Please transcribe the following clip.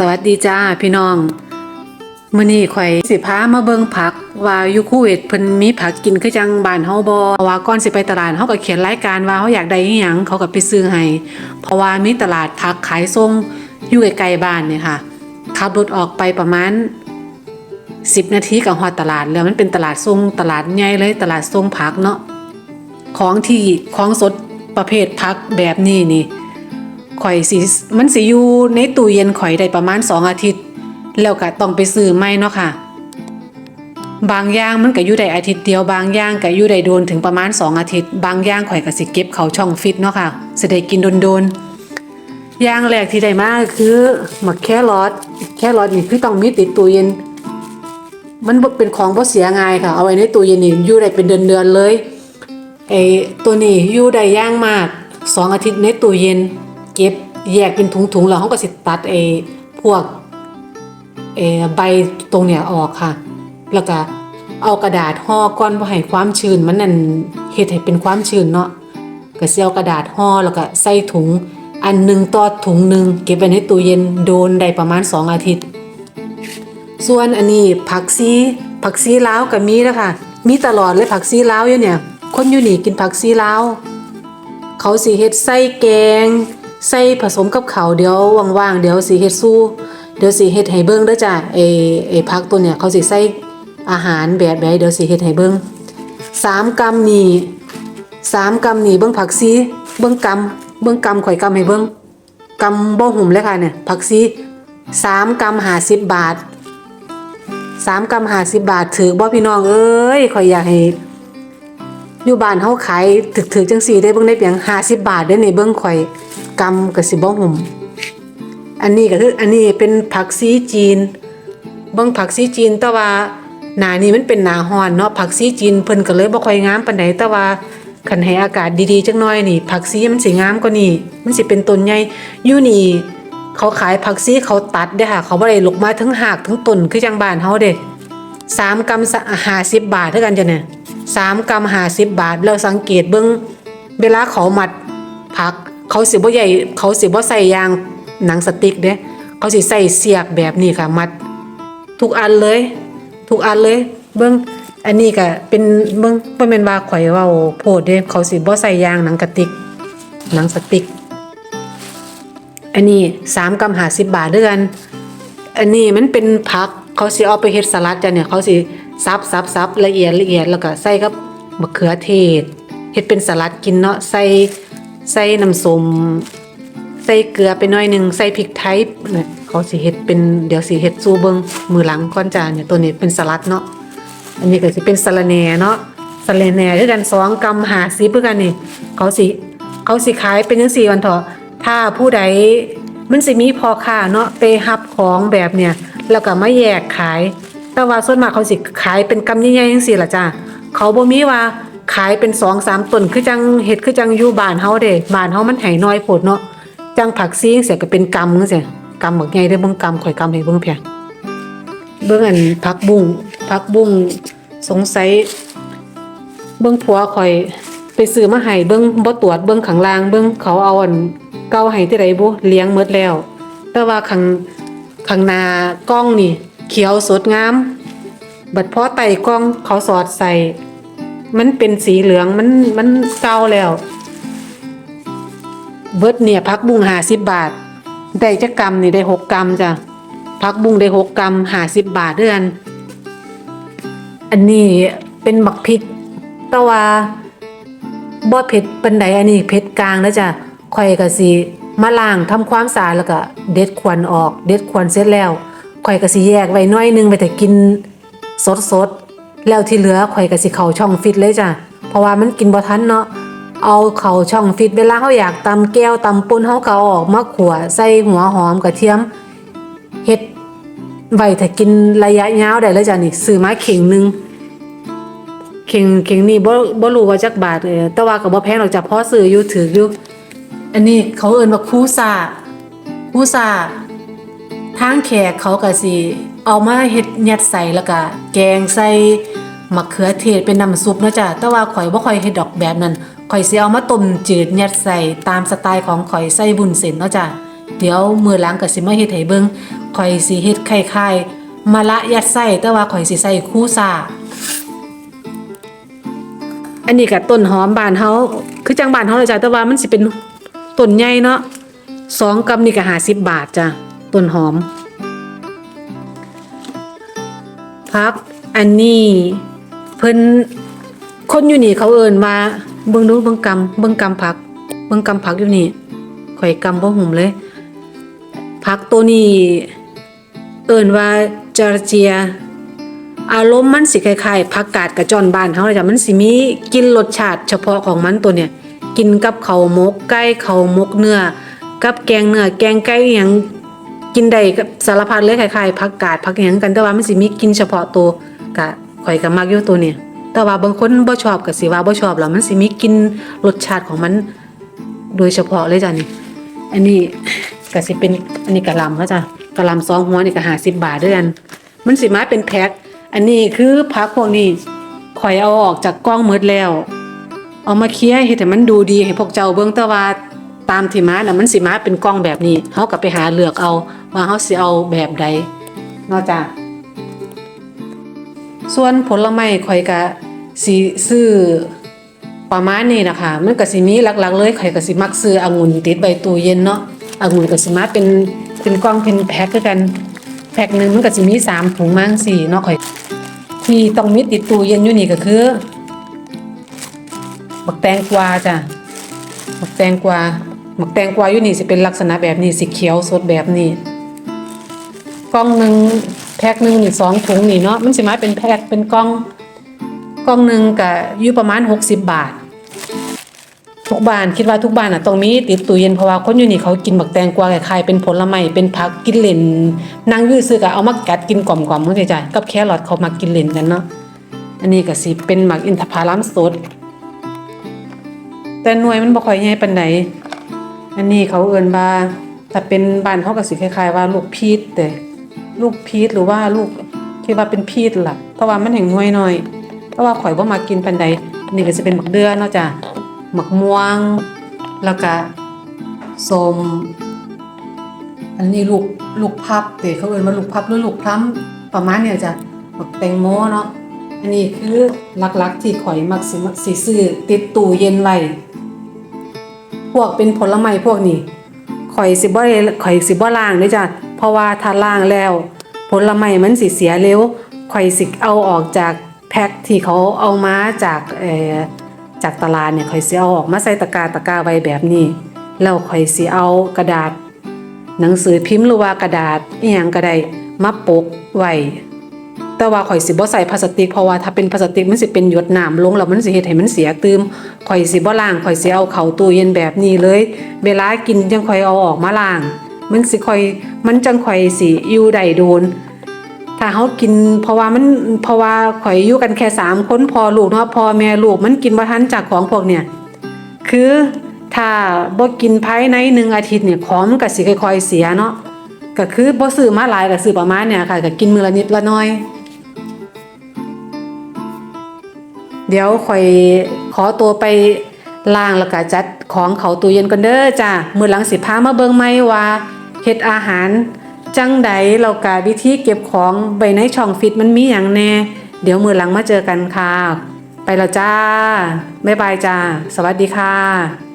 สวัสดีจ้าพี่น้องมื้อนี้ข่อยสิพามาเบิ่งผัก ว่าอยู่คูเวตเพิ่นมีผักกินคือจังบ้านเฮาบ่ว่าก่อนสิไปตลาดเฮาก็เขียนรายการว่าเฮาอยากได้อีหยังเขาก็ไปซื้อให้เพราะว่ามีตลาดผักขายส่งอยู่ใกล้ๆบ้านเนี่ยค่ะขับรถออกไปประมาณ 10 นาทีก็ฮอดตลาดแล้วมันเป็นตลาดส่งตลาดใหญ่เลยตลาดส่งผักเนาะของที่ของสดประเภทผักแบบนี้นี่ ข่อยสิมันสิอยู่ในตู้เย็นข่อยได้ประมาณ 2 อาทิตย์ แล้วก็ต้องไปซื้อใหม่เนาะค่ะ บางอย่างมันก็อยู่ได้อาทิตย์เดียวบางอย่างก็อยู่ได้โดนถึงประมาณ 2 อาทิตย์ บางอย่างข่อยก็สิเก็บเขาช่องฟิตเนาะค่ะสิได้กินโดนๆอย่างแรกที่ได้มากคือหมักแครอทแครอทนี่คือต้องมีติดตู้เย็น มันเป็นของบ่เสียง่ายค่ะ เอาไว้ในตู้เย็นนี่อยู่ได้เป็นเดือนๆเลยไอ้ตัวนี้อยู่ได้ย่างมากสองอาทิตย์ในตู้เย็น เก็บแยกเป็นถุงๆแล้วเขาก็สิตัดไอ้พวกเออใบตรงเนี้ยออกค่ะ แล้วก็เอากระดาษห่อก่อนบ่อให้ความชื้นมันนั่นเฮ็ดให้เป็นความชื้นเนาะก็สิเอากระดาษห่อแล้วก็ใส่ถุงอันหนึ่งต่อถุงหนึ่งเก็บไว้ในตู้เย็นโดนได้ประมาณ 2 อาทิตย์ ส่วนอันนี้ผักซีผักซีลาวก็มีแล้วค่ะ มีตลอดเลยผักซีลาวอยู่เนี่ย คนอยู่นี่กินผักซีลาวเขาสิเฮ็ดไส้แกง ไส้ผสมกับเขาเดี๋ยวว่างๆเดี๋ยวสิเฮ็ดสู้เดี๋ยวสิเฮ็ดให้เบิ่งเด้อจ้ะไอ้ไอ้ผักตัวเนี่ยเขาสิใส่อาหารแบบใดเดี๋ยวสิเฮ็ดให้เบิ่งสามกรัมนี่สามกรัมนี่เบิ่งผักซีเบิ่งกำเบิ่งกำข่อยกำให้เบิ่งกำบ่หุ่มเลยค่ะเนี่ยผักซีสามกรัม50บบาทสามกรัม50บบาทถือบ่พี่น้องเอ้ยข่อยอยากให้อยู่บ้านเฮาขายถึกๆจังซี่ได้เบิ่งได้เพียง50บาทเด้อนี่เบิ่งข่อย กำก็สิบ่หุ่ม อันนี้ก็คืออันนี้เป็นผักซีจีนบิ่งผักซีจีนแต่ว่าหนานี้มันเป็นหนาร้อนเนาะผักซีจีนเพิ่นก็เลยบ่ค่อยงามปานใดแต่ว่าคันให้อากาศดีๆจักหน่อยนี่ ผักซีมันสิงามกว่านี้มันสิเป็นต้นใหญ่อยู่นี่เขาขายผักซีเขาตัดเด้ค่ะ เขาบ่ได้ลกมาทั้งหากทั้งต้นคือจังบ้านเฮาเด้สามกรัมห้าสิบบาทเท่ากันจ้ะเนี่ยสามกรัมห้าสิบบาทแล้วสังเกตเบิ้งเวลาเขามัดผัก เขาสิบ่ใหญ่เขาสิบ่ใส่ยางหนังสติ๊กเด้เขาสิใส่เสียบแบบนี้ค่ะ มัด ทุกอันเลย ทุกอันเลย เบิ้งอันนี้ก็เป็นเบิ้งบ่แม่นว่าข่อยเว้าโพดเด้เขาสิบ่ใส่ยางหนังกระติก หนังสติ๊ก อันนี้สามกรัมห้าสิบบาทด้วยกัน อันนี้มันเป็นผักเขาสิเอาไปเฮ็ดสลัดจ้ะเนี่ยเขาสิซับซับซับละเอียดละเอียดแล้วก็ใส่กับมะเขือเทศเฮ็ดเป็นสลัดกินเนาะใส่ ใส่น้ำส้มใส่เกลือไปหน่อยหนึงใส่พริกไทยเนี่ยเขาสิเฮ็ดเป็นเดี๋ยวสิเฮ็ดสู่เบิงมือหลังก่อนจ้าเนี่ยตัวนี้เป็นสลัดเนาะอันนี้ก็สิเป็นสะระแหน่เนาะสะระแหน่ด้วยกัน2กรัม50เพื่อกันนี่เขาสิเขาสิขายเป็นจังซี่วันเถาะถ้าผู้ใดมันสิมีพอค้าเนาะไปรับของแบบเนี่ยแล้วก็มาแยกขาย แต่ว่าส่วนมากเขาสิขายเป็นกำใหญ่ๆจังซี่ล่ะจ้าเขาบ่มีว่า ขายเป็น2 3ต้นคือจังเฮ็ดคือจังอยู่บ้านเฮาเด้บ้านเฮามันให้น้อยโพดเนาะจังผักซีจังซี่ก็เป็นกำจังซี่กำบักใหญ่เด้เบิ่งกำข่อยกำให้เบิ่งเพียงเบิ่งอันผักบุ้งผักบุ้งสงสัยเบิ่งผัวข่อยไปซื้อมาให้เบิ่งบ่ตรวจเบิ่งข้างล่างเบิ่งเขาเอาอันเก่าให้ที่ใดบ่เลี้ยงหมดแล้ว แต่ว่าข้างข้างหน้ากล้องนี่ เขียวสดงาม บัดพอไต่กล้องเขาสอดใส่ มันเป็นสีเหลืองมันมันเก่าแล้ว เบิดเนี่ยพักบุ้ง50บบาท ได้จักกรัมนี่ได้6กรัมจ้ะพักบุ้งได้6กกรัม50บบาทเดือน อันนี้เป็นบักพริกต่ว่าบ่เผ็ดปานใดอันนี้เผ็ดกลางแล้วจ้ะข่อยก็สิมาล้างทำความสะอาดแล้วก็เด็ดควันออก เด็ดควันเสร็จแล้วข่อยก็สิแยกไว้น้อยหนึงไปแต่กินสดๆ แล้วที่เหลือข่อยก็สิเข้าช่องฟิตเลยจ้ะ เพราะว่ามันกินบ่ทันเนาะ เอาเข้าช่องฟิตเวลาเฮาอยากตำแก้วตำป่นเฮาก็เอาออกมาขัวใส่หัวหอมกระเทียมเฮ็ดไว้ถ้ากินระยะยาวได้เลยจ้ะนี่ซื้อมาเข่งหนึงเข่งเข่งนี่บ่บ่รู้ว่าจักบาทเออแต่ว่าก็บ่แพงหรอกจ้ะพอซื้ออยู่ถืออยู่อันนี้เขาเอิ้นว่าคูซาคูซาทางแขกเขาก็สิเอามาเฮ็ดยัดใส่แล้วก็แกงใส่ มะเขือเทศเป็นน้ำซุปเนาะจ้ะแต่ว่าข่อยบ่ค่อยเฮ็ดดอกแบบนั้นข่อยสิเอามาต้มจืดยัดใส่ตามสไตล์ของข่อยใส่บุญเส้นเนาะจ้ะเดี๋ยวมือหลังก็สิมาเฮ็ดให้เบิ่งข่อยสิเฮ็ดคล้ายๆมะละยัดไส้แต่ว่าข่อยสิใส่คู่ซ่าอันนี้ก็ต้นหอมบ้านเฮาคือจังบ้านเฮาเลยจ้ะแต่ว่ามันสิเป็นต้นใหญ่เนาะสองกำนี่ก็50บาทจ้ะต้นหอมพักอันนี้ เพิ่นคนอยู่นี่เขาเอิ้นว่าเบิ่งดูเบิ่งกำเบิ่งกำผัก เบิ่งกำผักอยู่นี่ข่อยกำบ่หุ่มเลย ผักตัวนี้ เอิ้นว่าจอร์เจีย อารมณ์มันสิคล้ายๆผักกาดกระจอนบ้านเฮาเลยจ้ะมันสิมีกินรสชาติเฉพาะของมันตัวเนี่ย กินกับข้าวหมกไก่ข้าวหมกเนื้อกับแกงเนื้อแกงไก่อหยังกินได้กับสารพัดเลยคล้ายๆผักกาดผักหยังกันแต่ว่ามันสิมีกินเฉพาะตัวกะ ข่อยก็มักอยู่ตัวเนี่ยแต่ว่าบางคนบ่ชอบก็สิว่าบ่ชอบแล้วมันสิมีกินรสชาติของมัน โดยเฉพาะเลยจ้ะนี่อันนี้ก็สิเป็นอันนี้กะหล่ำเขาจ้ะกะหล่ำสองหัวนี่ก็50บาทด้วยกัน มันสิมาเป็นแพ็คอันนี้คือผักพวกนี้ข่อยเอาออกจากกล้องหมดแล้ว เอามาเคลียร์เฮ็ดให้มันดูดีให้พวกเจ้าเบิ่งแต่ว่าตามที่มาน่ะมันสิมาเป็นกล้องแบบนี้เฮาก็ไปหาเลือกเอาว่าเฮาสิเอาแบบใดนอกจาก ส่วนผลไม้ข่อยก็สิซื้อประมาณนี้นะคะมันก็สิมีหลักๆเลยข่อยก็สิมักซื้อองุ่นติดใบตู้เย็นเนาะองุ่นก็สิมาเป็นเป็นกล่องเป็นแพ็คคือกันแพ็คหนึงมันก็สิมีสามถุงมั้งสี่เนาะข่อยที่ต้องมีติดตู้เย็นอยู่นี่ก็คือบักแตงกวาจ้ะบักแตงกวาบักแตงกวาอยู่นี่สิเป็นลักษณะแบบนี้สีเขียวสดแบบนี้กล่องหนึ่ง แพ็คหนึ่งนี่สองถุงนี่เนาะมันสิมาเป็นแพ็คเป็นกล่องกล่องหนึ่งก็อยู่ประมาณ 60 บาท ทุกบ้านคิดว่าทุกบ้านอะต้องมีติดตู้เย็นเพราะว่าคนอยู่นี่เขากินบักแตงกวาคล้ายเป็นผลไม้เป็นผักกินเล่นนั่งยืดซื้อก็เอามากัดกินกล่อมๆเข้าใจกับแครอทเขามากินเล่นกันเนาะอันนี้ก็สิเป็นหมักอินทผลัมสด แต่หน่วยมันบ่ค่อยใหญ่ปานใดอันนี้เขาเอิ้นว่าถ้าเป็นบ้านเขาก็สิคล้ายๆว่าลูกพีชแต่ ลูกพีชหรือว่าลูกคิดว่าเป็นพีชล่ะ เพราะว่ามันแห่งน่วยหน้อย เพราะว่าข่อยบ่ามากินปานใดอันนี้ก็สิเป็นหมักเดือเนาะจ้ะหมักม่วง แล้วก็สมอันนี้ลูกลูกพับเตเขาเอินว่าลูกพับหรือลูกพลัมประมาณเนี่ยจ้ะหมักแตงโมเนาะอันนี้คือหลักๆที่ข่อยมักสิมักสิซื้อติดตู้เย็นไว้พวกเป็นผลไม้พวกนี้ข่อยสิบ่ได้ข่อยสิบ่ล้างเด้จ้ะ ราะว่าถ้าล้างแล้ว ผลไม้มันสิเสียเร็วข่อยสิเอาออกจากแพ็คที่เขาเอามาจากเอ่อจากตลาดเนี่ยข่อยสิเอาออกมาใส่ตะกร้าตะกร้าไว้แบบนี้แล้วข่อยสิเอากระดาษ หนังสือพิมพ์หรือว่ากระดาษอีหยังก็ได้มาปกไว้แต่ว่าข่อยสิบ่ใส่พลาสติกเพราะว่าถ้าเป็นพลาสติกมันสิเป็นหยดน้ำลงแล้วมันสิเฮ็ดให้มันเสียตืมข่อยสิบ่ล้างข่อยสิเอาเข้าตู้เย็นแบบนี้เลย เวลากินจังข่อยเอาออกมาล้าง มันสิข่อยมันจังข่อยสิอยู่ได้โดน ถ้าเฮากิน เพราะว่ามันเพราะว่าข่อยอยู่กันแค่สามคนพอลูกเนาะพอแม่ลูกมันกินบ่ทันจากของพวกเนี่ยคือถ้าบ่กินภายในหนึ่งอาทิตย์เนี่ยของมันก็สิค่อยๆเสียเนาะก็คือบ่ซื้อมาหลายก็ซื้อประมาณเนี่ยค่ะก็กินมื้อละนิดละน้อย เดี๋ยวข่อยขอตัวไปล้างแล้วก็จัดของเขาตู้เย็นกันเด้อจ้ามื้อหลังสิพามาเบิ่งไหมว่า เฮ็ดอาหาร จังใดเรากาวิธีเก็บของใบในช่องฟิตมันมีอย่างแน่ เดี๋ยวมือหลังมาเจอกันค่ะ ไปแล้วจ้า บ๊ายบายจ้า สวัสดีค่ะ